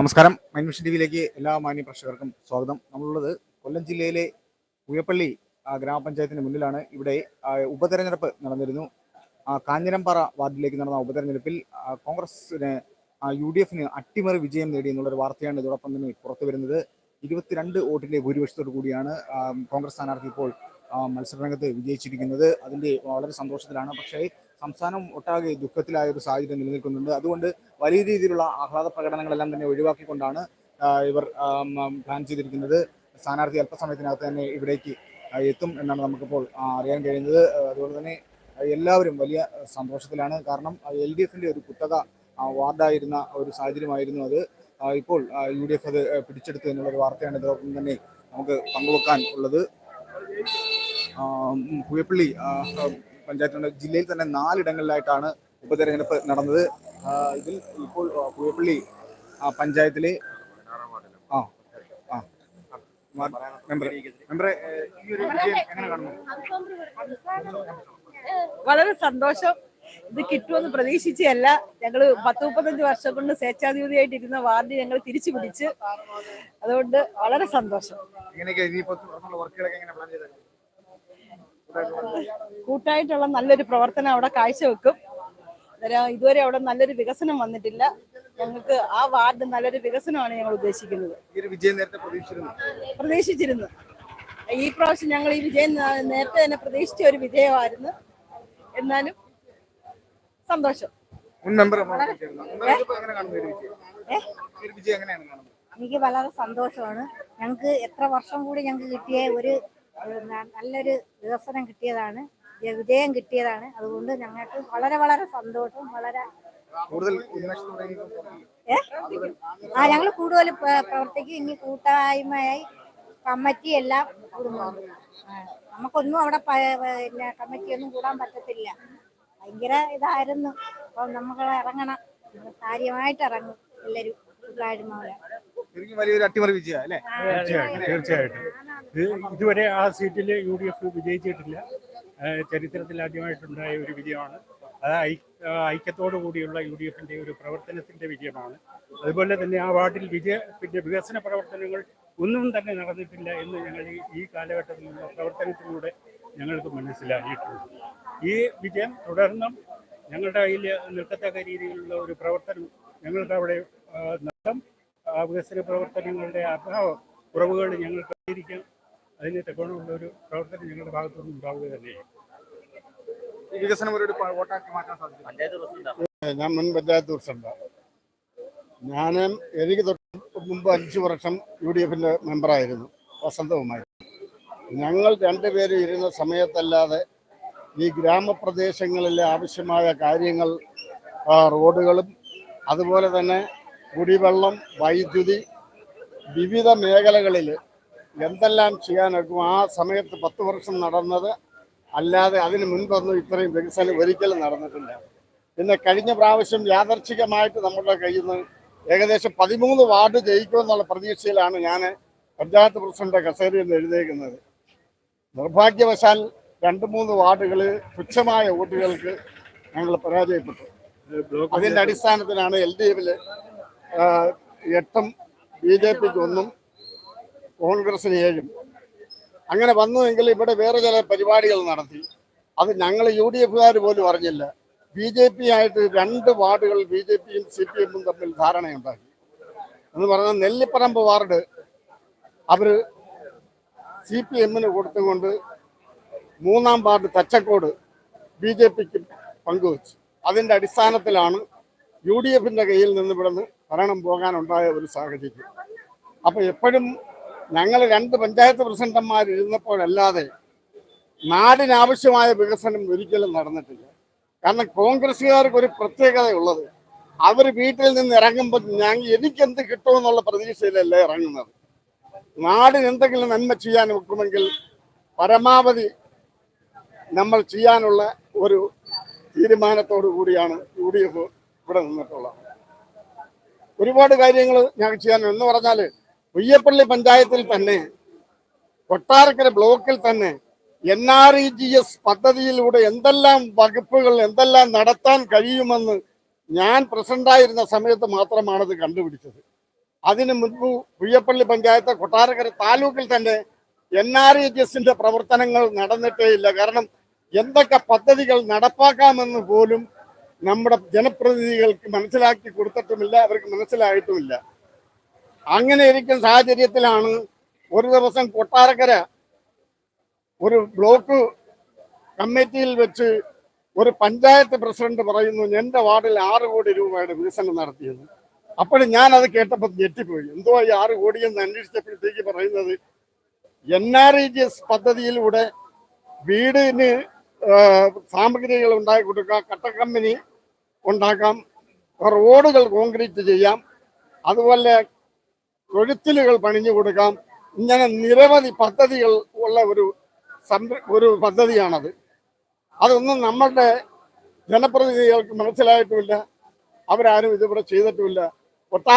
നമസ്കാരം. മൈൻമിഷൻ ടി വിയിലേക്ക് എല്ലാ മാന്യ പ്രേക്ഷകർക്കും സ്വാഗതം. നമ്മളുള്ളത് കൊല്ലം ജില്ലയിലെ പുയപ്പള്ളി ആ, ഗ്രാമപഞ്ചായത്തിന് മുന്നിലാണ്. ഇവിടെ ഉപതെരഞ്ഞെടുപ്പ് നടന്നിരുന്നു. ആ, കാഞ്ഞിരമ്പാറ വാർഡിലേക്ക് നടന്ന ഉപതെരഞ്ഞെടുപ്പിൽ കോൺഗ്രസിന് യു ഡി എഫിന് അട്ടിമറി വിജയം നേടി എന്നുള്ളൊരു വാർത്തയാണ് ഇതോടൊപ്പം തന്നെ പുറത്തു വരുന്നത്. ഇരുപത്തിരണ്ട് വോട്ടിന്റെ ഭൂരിപക്ഷത്തോടു കൂടിയാണ് കോൺഗ്രസ് സ്ഥാനാർത്ഥി ഇപ്പോൾ മത്സരരംഗത്ത് വിജയിച്ചിരിക്കുന്നത്. അതിന്റെ വളരെ സന്തോഷത്തിലാണ്. പക്ഷേ സംസ്ഥാനം ഒട്ടാകെ ദുഃഖത്തിലായ ഒരു സാഹചര്യം നിലനിൽക്കുന്നുണ്ട്. അതുകൊണ്ട് വലിയ രീതിയിലുള്ള ആഹ്ലാദ പ്രകടനങ്ങളെല്ലാം തന്നെ ഒഴിവാക്കിക്കൊണ്ടാണ് ഇവർ പ്ലാൻ ചെയ്തിരിക്കുന്നത്. സ്ഥാനാർത്ഥി അല്പസമയത്തിനകത്ത് തന്നെ ഇവിടേക്ക് എത്തും എന്നാണ് നമുക്കിപ്പോൾ അറിയാൻ കഴിയുന്നത്. അതുപോലെ തന്നെ എല്ലാവരും വലിയ സന്തോഷത്തിലാണ്. കാരണം എൽ ഡി എഫിന്റെ ഒരു കുത്തക വാർഡായിരുന്ന ഒരു സാഹചര്യമായിരുന്നു അത്. ഇപ്പോൾ യു ഡി എഫ് അത് പിടിച്ചെടുത്തു എന്നുള്ള ഒരു വാർത്തയാണ് ഇതോടൊപ്പം തന്നെ നമുക്ക് പങ്കുവെക്കാൻ ഉള്ളത്. ആ, പുയപ്പള്ളി ജില്ലയിൽ തന്നെ നാലിടങ്ങളിലായിട്ടാണ് ഉപതെരഞ്ഞെടുപ്പ് നടന്നത്. ഇതിൽ ഇപ്പോൾ പുയപ്പള്ളി പഞ്ചായത്തിലെ ആ മെമ്പറെ ഈ ഒരു വിജയം എങ്ങനെ കാണുന്നു? വളരെ സന്തോഷം. ഇത് കിട്ടുമെന്ന് പ്രതീക്ഷിച്ചല്ല ഞങ്ങൾ പത്ത് മുപ്പത്തഞ്ച് വർഷം കൊണ്ട് സ്വേച്ഛാധിപതിയായിട്ടിരുന്ന വാർഡ് ഞങ്ങൾ തിരിച്ചു പിടിച്ച്. അതുകൊണ്ട് വളരെ സന്തോഷം. കൂട്ടായിട്ടുള്ള നല്ലൊരു പ്രവർത്തനം അവിടെ കാഴ്ചവെക്കും. അന്നേരം ഇതുവരെ അവിടെ നല്ലൊരു വികസനം വന്നിട്ടില്ല. ഞങ്ങൾക്ക് ആ വാർഡ് നല്ലൊരു വികസനമാണ് ഞങ്ങൾ ഉദ്ദേശിക്കുന്നത്. പ്രതീക്ഷിച്ചിരുന്നു? ഈ പ്രാവശ്യം ഞങ്ങൾ ഈ വിജയം നേരത്തെ തന്നെ പ്രതീക്ഷിച്ച ഒരു വിജയമായിരുന്നു. എന്നാലും സന്തോഷം. എനിക്ക് വളരെ സന്തോഷമാണ്. ഞങ്ങൾക്ക് എത്ര വർഷം കൂടി ഞങ്ങൾക്ക് കിട്ടിയ ഒരു നല്ലൊരു വികസനം കിട്ടിയതാണ്. വിജയം കിട്ടിയതാണ്. അതുകൊണ്ട് ഞങ്ങൾക്ക് വളരെ വളരെ സന്തോഷം. വളരെ കൂടുതൽ ആ ഞങ്ങൾ കൂടുതൽ പ്ര- പ്രവർത്തിക്കും. ഇനി കൂട്ടായ്മയായി കമ്മിറ്റി എല്ലാം കൂടുന്നുണ്ട് നമുക്കൊന്നും അവിടെ പിന്നെ കമ്മിറ്റിയൊന്നും കൂടാൻ പറ്റത്തില്ല. ഭയങ്കര ഇതായിരുന്നു. അപ്പം നമുക്ക് ഇറങ്ങണം. കാര്യമായിട്ട് ഇറങ്ങും എല്ലാരും. ശരിക്കും വലിയൊരു അട്ടിമറി വിജയ അല്ലേ? തീർച്ചയായിട്ടും തീർച്ചയായിട്ടും. ഇത് ഇതുവരെ ആ സീറ്റിൽ യു ഡി എഫ് വിജയിച്ചിട്ടില്ല ചരിത്രത്തിൽ ആദ്യമായിട്ടുണ്ടായ ഒരു വിജയമാണ്. അത് ഐക്യത്തോടു കൂടിയുള്ള യു ഡി എഫിന്റെ ഒരു പ്രവർത്തനത്തിന്റെ വിജയമാണ്. അതുപോലെ തന്നെ ആ വാർഡിൽ വിജയ പിന്നെ വികസന പ്രവർത്തനങ്ങൾ ഒന്നും തന്നെ നടന്നിട്ടില്ല എന്ന് ഞങ്ങൾ ഈ- കാലഘട്ടത്തിലുള്ള പ്രവർത്തനത്തിലൂടെ ഞങ്ങൾക്ക് മനസ്സിലാക്കിയിട്ടുണ്ട് ഈ വിജയം തുടർന്നും ഞങ്ങളുടെ കയ്യിൽ നിൽക്കത്തക്ക രീതിയിലുള്ള ഒരു പ്രവർത്തനം ഞങ്ങൾക്ക് അവിടെ നടത്തം. വികസന പ്രവർത്തനങ്ങളുടെ അഭാവം കുറവുകൾ ഞങ്ങൾ പരിഹരിക്കാം അതിന് തെക്കോണമുള്ള ഒരു പ്രവർത്തനം ഞങ്ങളുടെ ഭാഗത്തുനിന്ന് ഉണ്ടാവുക തന്നെ ഈ വികസനം ഒരു വോട്ടാക്കി മാറ്റാൻ സാധിക്കും ഞാൻ മുൻ പഞ്ചായത്ത് പ്രസിഡന്റ്. ഞാൻ എനിക്ക് തൊട്ട് മുമ്പ് അഞ്ച് വർഷം യു ഡി എഫിന്റെ മെമ്പറായിരുന്നു വസന്തവുമായിരുന്നു ഞങ്ങൾ രണ്ടുപേരും ഇരുന്ന സമയത്തല്ലാതെ ഈ ഗ്രാമപ്രദേശങ്ങളിലെ ആവശ്യമായ കാര്യങ്ങൾ റോഡുകളും അതുപോലെ തന്നെ കുടിവെള്ളം വൈദ്യുതി വിവിധ മേഖലകളിൽ എന്തെല്ലാം ചെയ്യാനൊക്കും ആ സമയത്ത് പത്ത് വർഷം നടന്നത് അല്ലാതെ അതിന് മുൻപൊന്നും ഇത്രയും വികസനം ഒരിക്കലും നടന്നിട്ടില്ല. പിന്നെ കഴിഞ്ഞ പ്രാവശ്യം യാദർച്ഛികമായിട്ട് നമ്മുടെ കയ്യിൽ നിന്ന് ഏകദേശം പതിമൂന്ന് വാർഡ് ജയിക്കുമെന്നുള്ള പ്രതീക്ഷയിലാണ് ഞാൻ പഞ്ചായത്ത് പ്രസിഡന്റ് കസേരയിൽ നിന്ന് എഴുതിയേക്കുന്നത്. നിർഭാഗ്യവശാൽ രണ്ട് മൂന്ന് വാർഡുകൾ തുച്ഛമായ വോട്ടുകൾക്ക് ഞങ്ങൾ പരാജയപ്പെട്ടു. അതിന്റെ അടിസ്ഥാനത്തിലാണ് എൽ ഡി എഫിൽ എട്ടും ബി ജെ പിക്ക് ഒന്നും കോൺഗ്രസിന് ഏഴും. അങ്ങനെ വന്നുവെങ്കിൽ ഇവിടെ വേറെ ചില പരിപാടികൾ നടത്തി. അത് ഞങ്ങൾ യു ഡി എഫുകാർ പോലും അറിഞ്ഞില്ല. ബി ജെ പി ആയിട്ട് രണ്ട് വാർഡുകൾ ബി ജെ പിയും സി പി എമ്മും തമ്മിൽ ധാരണയുണ്ടാക്കി. എന്ന് പറഞ്ഞാൽ നെല്ലിപ്പറമ്പ് വാർഡ് അവർ സി പി എമ്മിന് കൊടുത്തുകൊണ്ട് മൂന്നാം വാർഡ് തച്ചക്കോട് ബി ജെ പിക്ക് പങ്കുവച്ചു. അതിന്റെ അടിസ്ഥാനത്തിലാണ് യു ഡി എഫിന്റെ കയ്യിൽ നിന്ന് ഇവിടുന്ന് ഭരണം പോകാനുണ്ടായ ഒരു സാഹചര്യം. അപ്പോൾ എപ്പോഴും ഞങ്ങൾ രണ്ട് പഞ്ചായത്ത് പ്രസിഡന്റന്മാരിരുന്നപ്പോഴല്ലാതെ നാടിനാവശ്യമായ വികസനം ഒരിക്കലും നടന്നിട്ടില്ല. കാരണം കോൺഗ്രസ്സുകാർക്ക് ഒരു പ്രത്യേകതയുള്ളത് അവർ വീട്ടിൽ നിന്ന് ഇറങ്ങുമ്പോൾ ഞാൻ എനിക്കെന്ത് കിട്ടുമെന്നുള്ള പ്രതീക്ഷയിലല്ല ഇറങ്ങുന്നത്. നാടിന് എന്തെങ്കിലും നന്മ ചെയ്യാൻ വെക്കുമെങ്കിൽ പരമാവധി നമ്മൾ ചെയ്യാനുള്ള ഒരു തീരുമാനത്തോടു കൂടിയാണ് യു ഡി എഫ് ഇവിടെ നിന്നിട്ടുള്ളത്. ഒരുപാട് കാര്യങ്ങൾ ഞങ്ങൾ ചെയ്യാൻ എന്ന് പറഞ്ഞാൽ ഉയ്യപ്പള്ളി പഞ്ചായത്തിൽ തന്നെ കൊട്ടാരക്കര ബ്ലോക്കിൽ തന്നെ N R E G S പദ്ധതിയിലൂടെ എന്തെല്ലാം വകുപ്പുകൾ എന്തെല്ലാം നടത്താൻ കഴിയുമെന്ന് ഞാൻ പ്രസിഡന്റായിരുന്ന സമയത്ത് മാത്രമാണ് ഇത് കണ്ടുപിടിച്ചത്. അതിനു മുൻപ് പുയ്യപ്പള്ളി പഞ്ചായത്ത് കൊട്ടാരക്കര താലൂക്കിൽ തന്നെ എൻ ആർ ഇ ജി എസിന്റെ പ്രവർത്തനങ്ങൾ നടന്നിട്ടേ ഇല്ല. കാരണം എന്തൊക്കെ പദ്ധതികൾ നടപ്പാക്കാമെന്ന് പോലും നമ്മുടെ ജനപ്രതിനിധികൾക്ക് മനസ്സിലാക്കി കൊടുത്തിട്ടുമില്ല അവർക്ക് മനസ്സിലായിട്ടുമില്ല. അങ്ങനെ ഇരിക്കുന്ന സാഹചര്യത്തിലാണ് ഒരു ദിവസം കൊട്ടാരക്കര ഒരു ബ്ലോക്ക് കമ്മിറ്റിയിൽ വെച്ച് ഒരു പഞ്ചായത്ത് പ്രസിഡന്റ് പറയുന്നു എന്റെ വാർഡിൽ ആറ് കോടി രൂപയുടെ വികസനം നടത്തിയത് അപ്പോൾ ഞാൻ അത് കേട്ടപ്പോൾ ഞെട്ടിപ്പോയി. എന്തോ ഈ ആറ് കോടി എന്ന് അന്വേഷിച്ചപ്പോഴത്തേക്ക് പറയുന്നത് N R E G S പദ്ധതിയിലൂടെ വീടിന് സാമഗ്രികൾ ഉണ്ടാക്കി കൊടുക്കാം കട്ടക്കമ്പനി ഉണ്ടാക്കാം റോഡുകൾ കോൺക്രീറ്റ് ചെയ്യാം അതുപോലെ തൊഴുത്തിലുകൾ പണിഞ്ഞു കൊടുക്കാം. ഇങ്ങനെ നിരവധി പദ്ധതികൾ ഉള്ള ഒരു സംര ഒരു പദ്ധതിയാണത്. അതൊന്നും നമ്മളുടെ ജനപ്രതിനിധികൾക്ക് മനസ്സിലായിട്ടുമില്ല. അവരാരും ഇതിവിടെ ചെയ്തിട്ടുമില്ല. ഒട്ടാ